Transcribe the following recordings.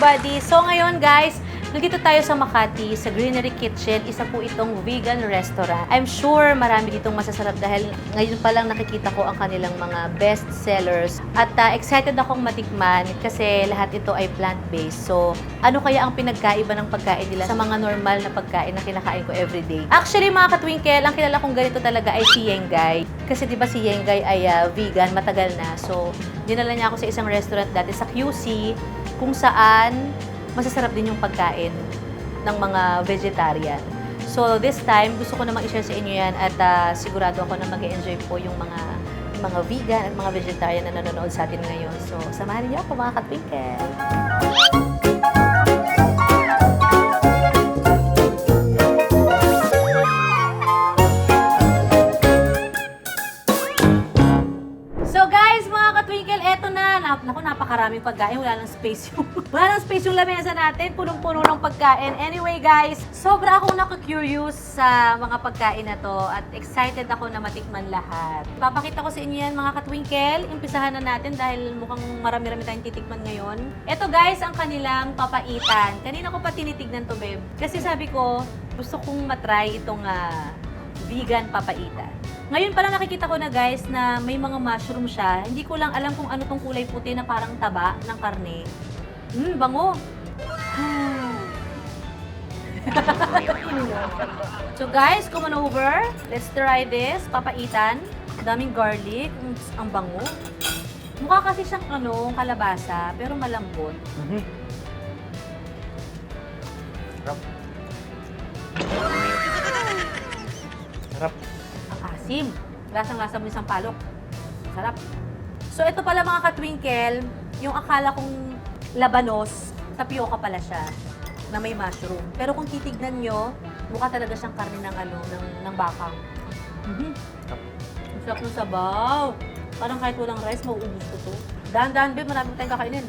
everybody? So ngayon guys, nandito tayo sa Makati, sa Greenery Kitchen. Isa po itong vegan restaurant. I'm sure marami ditong masasarap dahil ngayon pa lang nakikita ko ang kanilang mga best sellers. At ah, excited akong matikman kasi lahat ito ay plant-based. So ano kaya ang pinagkaiba ng pagkain nila sa mga normal na pagkain na kinakain ko everyday? Actually mga katwinkle, ang kilala kong ganito talaga ay si Yengay. Kasi di ba si Yengay ay ah, vegan, matagal na. So dinala niya ako sa isang restaurant dati sa QC kung saan masasarap din yung pagkain ng mga vegetarian. So this time, gusto ko namang i-share sa inyo yan at ah, sigurado ako na mag enjoy po yung mga mga vegan at mga vegetarian na nanonood sa atin ngayon. So, samahan niyo ako mga katwinkle. Napakaraming pagkain. Wala lang space yung, wala lang space yung lamesa natin. Punong-puno ng pagkain. Anyway guys, sobra akong naku-curious sa mga pagkain na to at excited ako na matikman lahat. Papakita ko sa inyo yan mga katwinkle. Impisahan na natin dahil mukhang marami-rami tayong titikman ngayon. Eto guys, ang kanilang papaitan. Kanina ko pa tinitignan to, babe. Kasi sabi ko, gusto kong matry itong ah, vegan papaitan. Ngayon pala nakikita ko na guys na may mga mushroom siya. Hindi ko lang alam kung ano tong kulay puti na parang taba ng karne. Hmm, bango. so guys, come on over. Let's try this. Papaitan. Daming garlic. Mm, Ang bango. Mukha kasi siyang ano, kalabasa, pero malambot. Sarap. Asim. Lasang-lasa mo isang palok. Sarap. So, ito pala mga katwinkle, yung akala kong labanos, tapioca pala siya, na may mushroom. Pero kung titignan nyo, mukha talaga siyang karne ng ano, ng, ng. Sarap. Ang sarap ng sabaw. Parang kahit walang rice, mauubos ko to. Dahan-dahan, babe, marami tayong kakainin.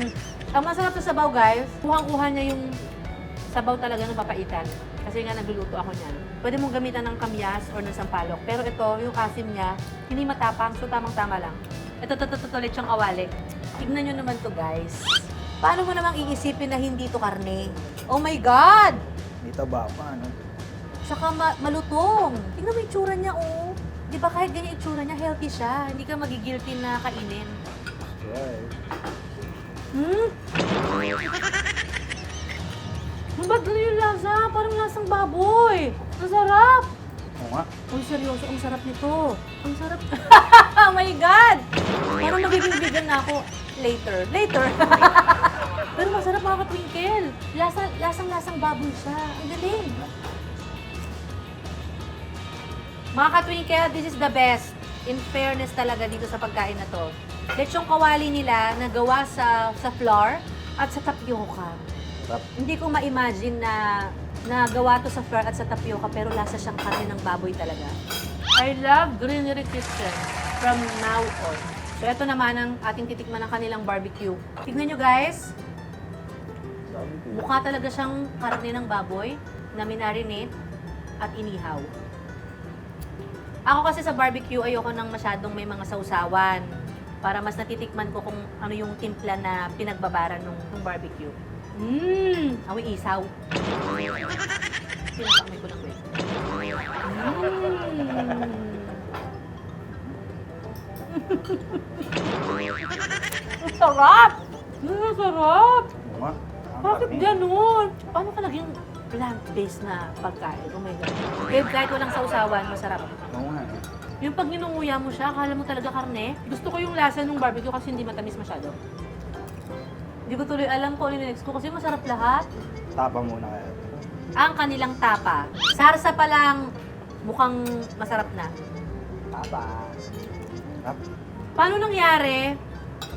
Mm. Ang masarap sa sabaw, guys, kuhang-kuha niya yung sabaw talaga ng papaitan. Kasi nga nagluluto ako niyan. Pwede mong gamitan ng kamyas or ng sampalok. Pero ito, yung asim niya, hindi matapang, so tamang-tama lang. Ito, ito, ito, ito, siyang kawali. Tignan nyo naman to guys. Paano mo namang iisipin na hindi to karne? Oh my God! Dito ba pa, ano? Tsaka ma- malutong. Tingnan mo yung niya, oh. Di ba kahit ganyan itsura niya, healthy siya. Hindi ka magigilty na kainin. Yeah. Hmm? Parang lasang baboy. Ang sarap. Oo nga. Ang seryoso, ang sarap nito. Ang sarap. oh my God! Parang magiging vegan na ako later. Later. Pero masarap mga katwinkle. Lasa, lasang-lasang baboy siya. Ang galing. Mga katwinkle, this is the best. In fairness talaga dito sa pagkain na to. Lechong kawali nila na gawa sa, sa flour at sa tapioca. Hindi ko ma-imagine na nagawa to sa flour at sa tapioca pero lasa siyang karne ng baboy talaga. I love Greenery Kitchen from now on. So ito naman ang ating titikman ng kanilang barbecue. Tignan nyo guys, mukha talaga siyang karne ng baboy na minarinate at inihaw. Ako kasi sa barbecue, ayoko nang masyadong may mga sausawan para mas natitikman ko kung ano yung timpla na pinagbabaran ng, ng barbecue. Mmm! Awi isaw. Pinakamay ko lang. Mmm! Ang sarap! Ang sarap! Ang Bakit ganun? Paano ka naging plant-based na pagkain? Oh my God. Babe, kahit walang sausawan, masarap. Oo nga. eh. Yung pag ninunguya mo siya, akala mo talaga karne. Gusto ko yung lasa ng barbecue kasi hindi matamis masyado. Hindi ko tuloy alam kung ano yung next ko kasi masarap lahat. Tapa muna kaya. Ang kanilang tapa. Sarsa pa lang, mukhang masarap na. Tapa. Sarap. Paano nangyari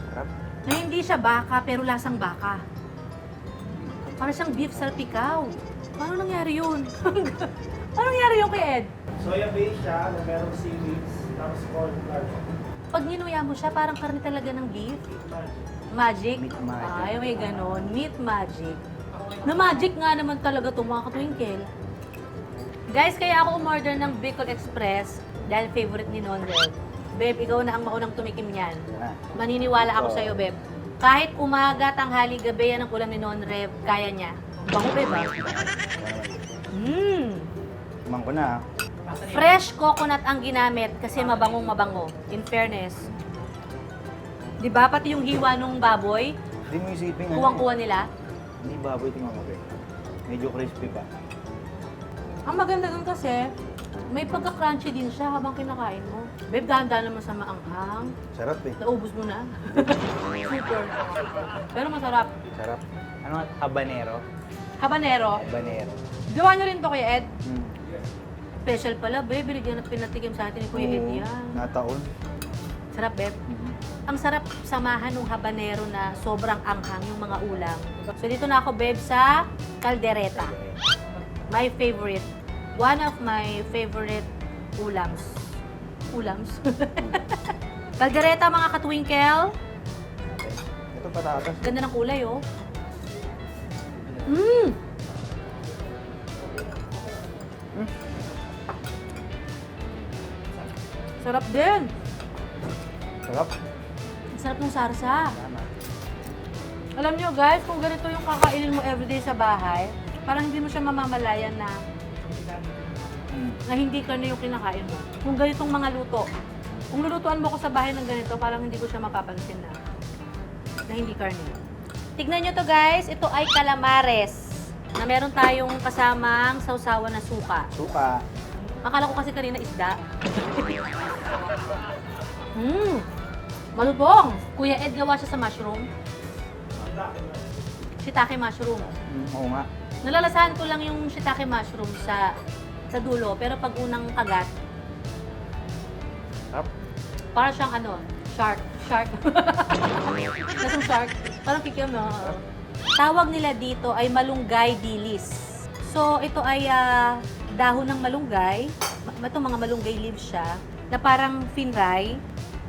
Sarap. na hindi siya baka pero lasang baka? Para siyang beef salpikaw. Paano nangyari yun? Paano nangyari yun kay Ed? Soya base siya na merong seaweeds, tapos corn flour. Pag ninuya mo siya, parang karne talaga ng beef. Magic? Meat magic. Ay, may ganon. Meat magic. Na magic nga naman talaga itong mga katwinkle. Guys, kaya ako umorder ng Bicol Express dahil favorite ni Nonred. Beb, ikaw na ang maunang tumikim niyan. Maniniwala ako Oo. sa'yo, Beb. Kahit umaga, tanghali, gabi yan ang ulam ni Non Rev, kaya niya. Bango, Beb, ah. Mmm! Tumang ko na. ah. Fresh coconut ang ginamit kasi mabangong mabango. In fairness. Di ba? Pati yung hiwa nung baboy, Hindi mo isipin ano kuwang-kuha nila. Hindi baboy tingnan mo, Beb. Medyo crispy pa. Ang maganda dun kasi, may pagka-crunchy din siya habang kinakain mo. Babe, dahan-dahan naman sa maanghang. Sarap eh. Naubos mo na. Super. Pero masarap. Sarap. Ano nga? Habanero? Habanero. Habanero. Gawa nyo rin to, Kuya Ed. Hmm. Special pala, babe. Binigyan at pinatikim sa atin ni Kuya Ed yan. Nataon. Sarap, babe. Ang sarap samahan ng habanero na sobrang anghang yung mga ulam. So dito na ako, babe, sa caldereta. My favorite. One of my favorite ulams. Ulams? caldereta, mga katwinkle. Okay. Ito patatas. Ganda ng kulay, oh. Mmm! Hmm. Sarap din. Sarap. Sarap ng sarsa. Alam nyo guys, kung ganito yung kakainin mo everyday sa bahay, parang hindi mo siya mamamalayan na, Hmm. na hindi karne yung kinakain mo. Kung ganitong mga luto. Kung lulutuan mo ko sa bahay ng ganito, parang hindi ko siya mapapansin na, na hindi karne. Tignan nyo to guys, ito ay calamares na meron tayong kasamang sausawan na suka. Suka. Akala ko kasi kanina isda. Mmm! Malubong! Kuya Ed gawa siya sa mushroom. Shiitake mushroom. Hmm, oo nga. Nalalasahan ko lang yung shiitake mushroom sa sa dulo, pero pag unang kagat, Sarap. para siyang ano, shark. Shark. Lasang shark. Parang kikiam no? Tawag nila dito ay malunggay dilis. So, ito ay ah, dahon ng malunggay. Ma- Ito mga malunggay leaves siya na parang finray.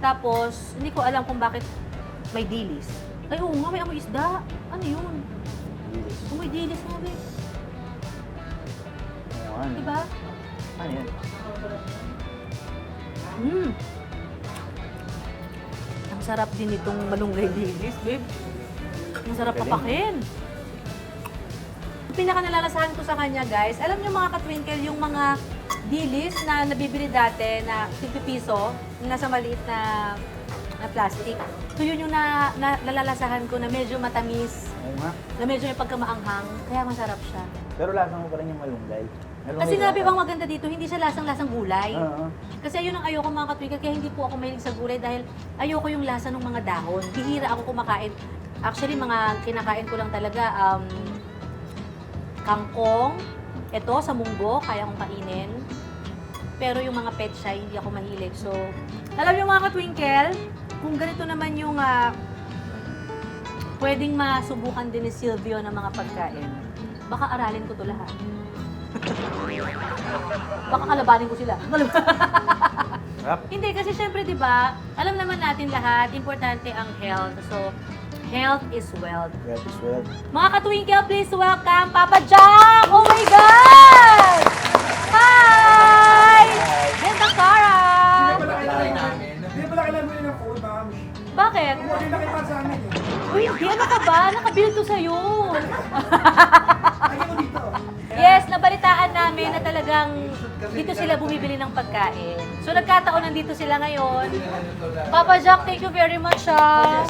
Tapos, hindi ko alam kung bakit may dilis. Ay, oo nga, may amoy isda. Ano yun? May dilis nga, babe. Oo, ano? Diba? Ano yan? Mm. Ang sarap din itong malunggay dilis, babe. Ang sarap Galing. papakin. Ang pinaka nalalasahan ko sa kanya, guys, alam niyo mga katwinkle, yung mga dilis na nabibili dati na 50 piso, nasa maliit na, na plastic. So yun yung na, na, nalalasahan ko na medyo matamis, Oo nga. na medyo may pagkamaanghang, kaya masarap siya. Pero lasa mo pa rin yung malunggay. Malunggay Kasi nga, lasa. babe, ang maganda dito, hindi siya lasang-lasang gulay. Oo. Kasi ayun ang ayoko mga katwika, kaya hindi po ako mahilig sa gulay dahil ayoko yung lasa ng mga dahon. Bihira ako kumakain. Actually, mga kinakain ko lang talaga, um, kangkong, ito sa munggo, kaya kong kainin. Pero yung mga pet siya, hindi ako mahilig. So, alam niyo mga katwinkle, kung ganito naman yung ah, pwedeng masubukan din ni Silvio ng mga pagkain, baka aralin ko to lahat. baka kalabanin ko sila. Sarap. Hindi, kasi syempre, di ba, alam naman natin lahat, importante ang health. So, health is wealth. That is well. Mga katwinkle, please welcome Papa Jack! Oh my God! Ano ka ba? Nakabuild to sa'yo. Lagi mo dito. Yes, nabalitaan namin na talagang dito sila bumibili ng pagkain. So nagkataon nandito sila ngayon. Papa Jack, thank you very much ah.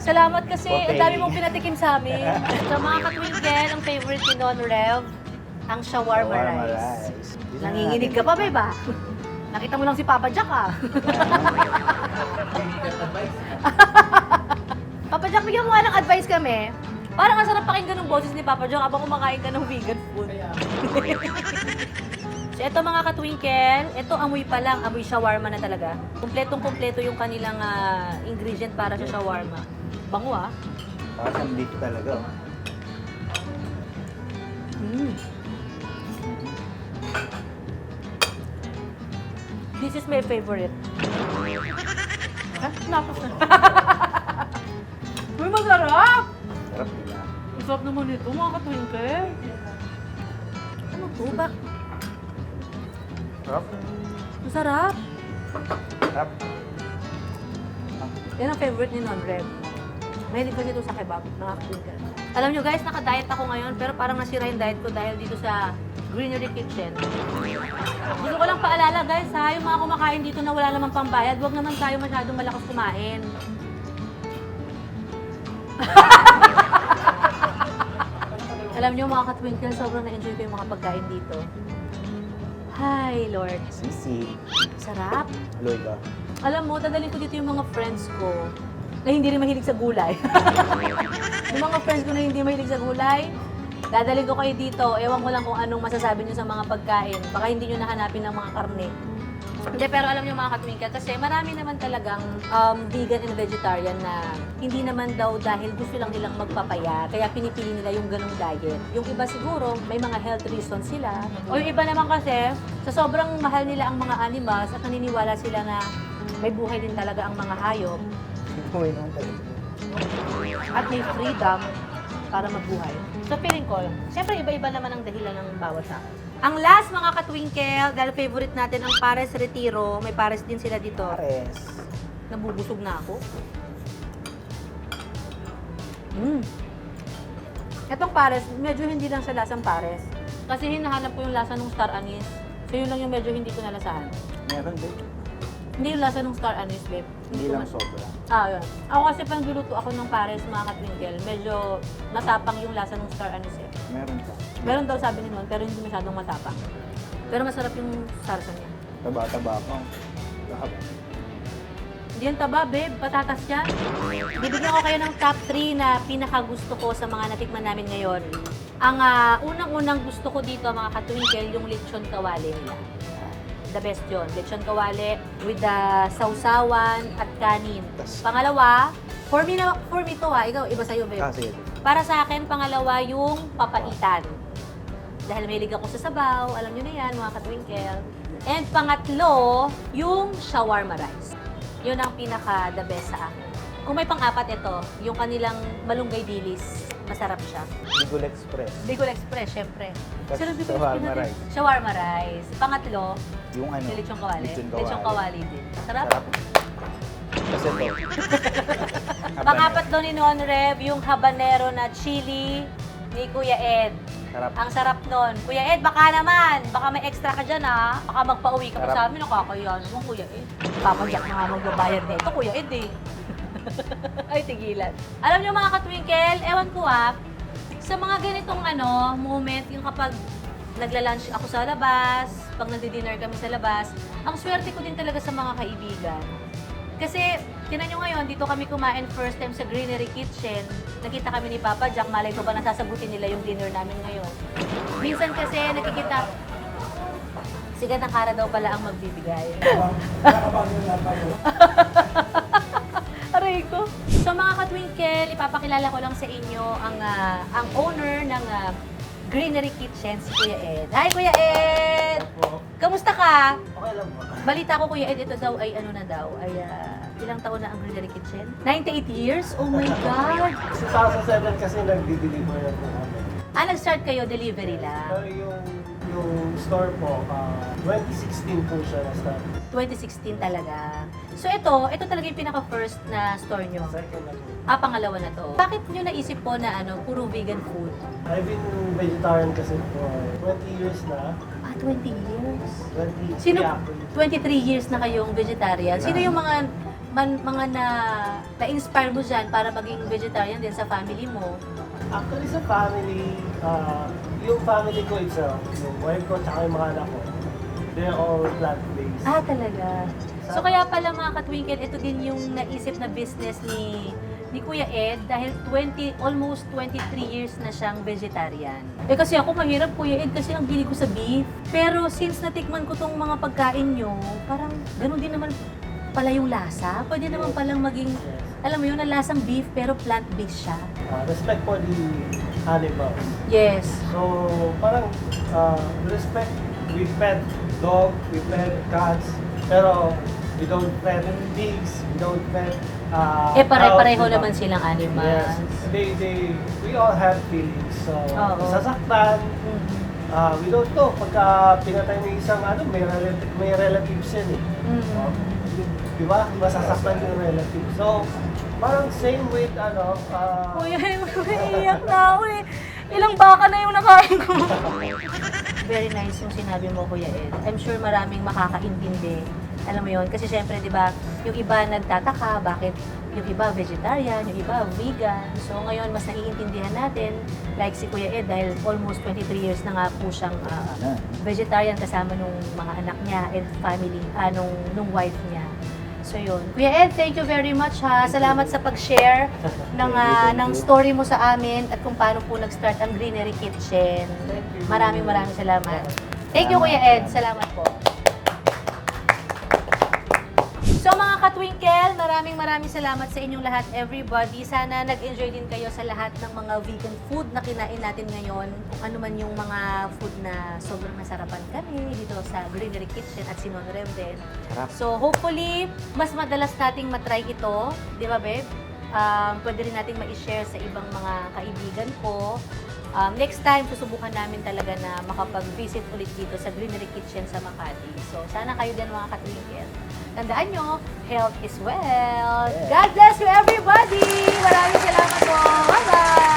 Salamat kasi ang dami mong pinatikim sa amin. Sa mga katwinkle, ang favorite ni Don Rev, ang shawarma, Shawarma rice. rice. Nanginginig ka pa, ba? Nakita mo lang si Papa Jack ah. Papa Jack, bigyan mo nga ng advice kami. Parang ang sarap pakinggan ng boses ni Papa Jack habang kumakain ka ng vegan food. so eto mga katwinkle, eto amoy pa lang, amoy shawarma na talaga. Kumpletong kumpleto yung kanilang ah, ingredient para sa shawarma. Bango ah. Parang beef talaga. oh. Mm. This is my favorite. Ha? Napos na. sarap naman ito, mga katwinkle. Ano to? Bak? Sarap. Ang sarap. Yan ang favorite ni Non Rev. Mahilig kasi ito sa kebab, mga twinkle. Alam nyo guys, naka-diet ako ngayon, pero parang nasira yung diet ko dahil dito sa Greenery Kitchen. Gusto ko lang paalala guys ha, yung mga kumakain dito na wala namang pambayad, huwag naman tayo masyadong malakas kumain. Alam nyo mga ka-twinkle, sobrang na-enjoy ko yung mga pagkain dito. Hi Lord, Sisi. sarap. Aloy ka. Alam mo, dadalhin ko dito yung mga friends ko na hindi rin mahilig sa gulay. yung mga friends ko na hindi mahilig sa gulay, dadalhin ko kayo dito. Ewan ko lang kung anong masasabi nyo sa mga pagkain. Baka hindi nyo nahanapin ng mga karne. Hindi, pero alam nyo mga katwingka, kasi marami naman talagang um, vegan and vegetarian na hindi naman daw dahil gusto lang nilang magpapaya, kaya pinipili nila yung ganong diet. Yung iba siguro, may mga health reasons sila. O yung iba naman kasi, sa sobrang mahal nila ang mga animals at naniniwala sila na may buhay din talaga ang mga hayop naman at may freedom para mabuhay. So feeling ko, siyempre iba-iba naman ang dahilan ng bawat sa Ang last mga katwinkle, dahil favorite natin ang Pares Retiro, may Pares din sila dito. Pares. Nabubusog na ako. Mm. Etong Pares, medyo hindi lang siya lasang Pares. Kasi hinahanap ko yung lasa ng star anise. So yun lang yung medyo hindi ko nalasahan. Meron din. Hindi yung lasa ng star anise, babe. Hindi lang sobra. Ah, yun. Ako kasi pang niluto ako ng pares, mga katwinkel, medyo matapang yung lasa ng star anise eh. Meron pa. Meron daw sabi ni Noon, pero hindi masyadong matapang. Pero masarap yung sarsa niya. Taba-taba pa. Lahap. Hindi yan taba, babe. Patatas yan. Bibigyan ko kayo ng top 3 na pinakagusto ko sa mga natikman namin ngayon. Ang ah, unang-unang gusto ko dito, mga katwinkel, yung lechon kawali nila. The best yun. Lechon kawali with the sausawan at kanin. Tas- Pangalawa, for me, na, for me to ha, ikaw, iba sa'yo, babe. Kasi, Para sa akin, pangalawa yung papaitan. Dahil may ako sa sabaw, alam nyo na yan, mga katwinkle. And pangatlo, yung shawarma rice. Yun ang pinaka the best sa akin. Kung may pang-apat ito, yung kanilang malunggay dilis, masarap siya. Bigol Express. Bigol Express, syempre. Tas Sarap yung shawarma rice. Shawarma rice. Pangatlo, Yung ano? lechong kawali. Lechon Lechong kawali din. Sarap. Sarap. Kasi ito. Pangapat doon ni Non Rev, yung habanero na chili ni Kuya Ed. Sarap. Ang sarap nun. Kuya Ed, baka naman. Baka may extra ka dyan, ha? Baka magpa-uwi ka pa Sarap. sa amin. Nakakaya naman, Kuya Ed. Papadyak na nga magbabayad nito, Kuya Ed, eh. Ay, tigilan. Alam niyo mga katwinkle, ewan ko ah, sa mga ganitong ano, moment, yung kapag nagla-lunch ako sa labas, pag nagdi-dinner kami sa labas, ang swerte ko din talaga sa mga kaibigan. Kasi, tinan nyo ngayon, dito kami kumain first time sa Greenery Kitchen. Nakita kami ni Papa Jack, malay ko ba nasasagutin nila yung dinner namin ngayon. Minsan kasi nakikita, si Gandang Kara daw pala ang magbibigay. Aray ko. So mga katwinkle, ipapakilala ko lang sa inyo ang ah, ang owner ng ah, Greenery Kitchen, si Kuya Ed. Hi Kuya Ed! Kamusta ka? Okay lang po. Balita ko Kuya Ed, ito daw ay ano na daw, ay ah, ilang taon na ang Greenery Kitchen? 98 years? Oh my God! 2007 kasi nagdi-deliver na po kami. Ah, nag-start kayo, delivery lang. Pero yung, yung store po, ah, 2016 po siya na-start. 2016 talaga. So ito, ito talaga yung pinaka-first na store nyo. Second na po. Ah, pangalawa na to. Bakit nyo naisip po na ano, puro vegan food? I've been vegetarian kasi for 20 years na. Ah, 20 years. 20 Sino, actually. 23 years na kayong vegetarian. Sino yung mga man, mga na na-inspire mo dyan para maging vegetarian din sa family mo? Actually sa family, ah, yung family ko itself, yung wife ko tsaka yung mga anak ko, they're all plant-based. Ah, talaga. So kaya pala mga katwinkle, ito din yung naisip na business ni ni Kuya Ed dahil 20, almost 23 years na siyang vegetarian. Eh kasi ako mahirap Kuya Ed kasi ang hilig ko sa beef. Pero since natikman ko tong mga pagkain nyo, parang ganun din naman pala yung lasa. Pwede naman palang maging, alam mo yun, na lasang beef pero plant-based siya. Ah, respect for the animals. Yes. So, parang uh, respect, we pet dog, we pet cats, pero don't pet pigs, don't pet uh, Eh pare-pareho cows, diba? naman silang animals. Yes, they, they, we all have feelings. So, Oo. sasaktan. Ah, we don't know. Pagka pinatay ng isang ano, may, relative, may relatives yan eh. Mm. Di ba? Masasaktan yung relative. So, parang same with ano, ah, Kuya, iiyak na ako eh. Ilang baka na yung nakain ko. Very nice yung sinabi mo, Kuya Ed. I'm sure maraming makakaintindi. Alam mo yun? Kasi syempre, di ba, yung iba nagtataka, bakit yung iba vegetarian, yung iba vegan. So ngayon, mas naiintindihan natin, like si Kuya Ed, dahil almost 23 years na nga po siyang Na. vegetarian kasama nung mga anak niya and family, ah, nung, nung wife niya. So yun. Kuya Ed, thank you very much ha. Salamat sa pag-share ng, ah, ng story mo sa amin at kung paano po nag-start ang Greenery Kitchen. Maraming maraming salamat. Thank you Kuya Ed. Salamat po. So mga katwinkle, maraming maraming salamat sa inyong lahat, everybody. Sana nag-enjoy din kayo sa lahat ng mga vegan food na kinain natin ngayon. Kung ano man yung mga food na sobrang nasarapan kami dito sa Greenery Kitchen at si Non Rev din. Sarap. So hopefully, mas madalas nating matry ito. Di ba, babe? Um, pwede rin nating ma-share sa ibang mga kaibigan ko. Um, next time, susubukan namin talaga na makapag-visit ulit dito sa Greenery Kitchen sa Makati. So, sana kayo din mga katwinkel tandaan nyo, health is wealth. God bless you everybody! Maraming salamat po! Bye-bye!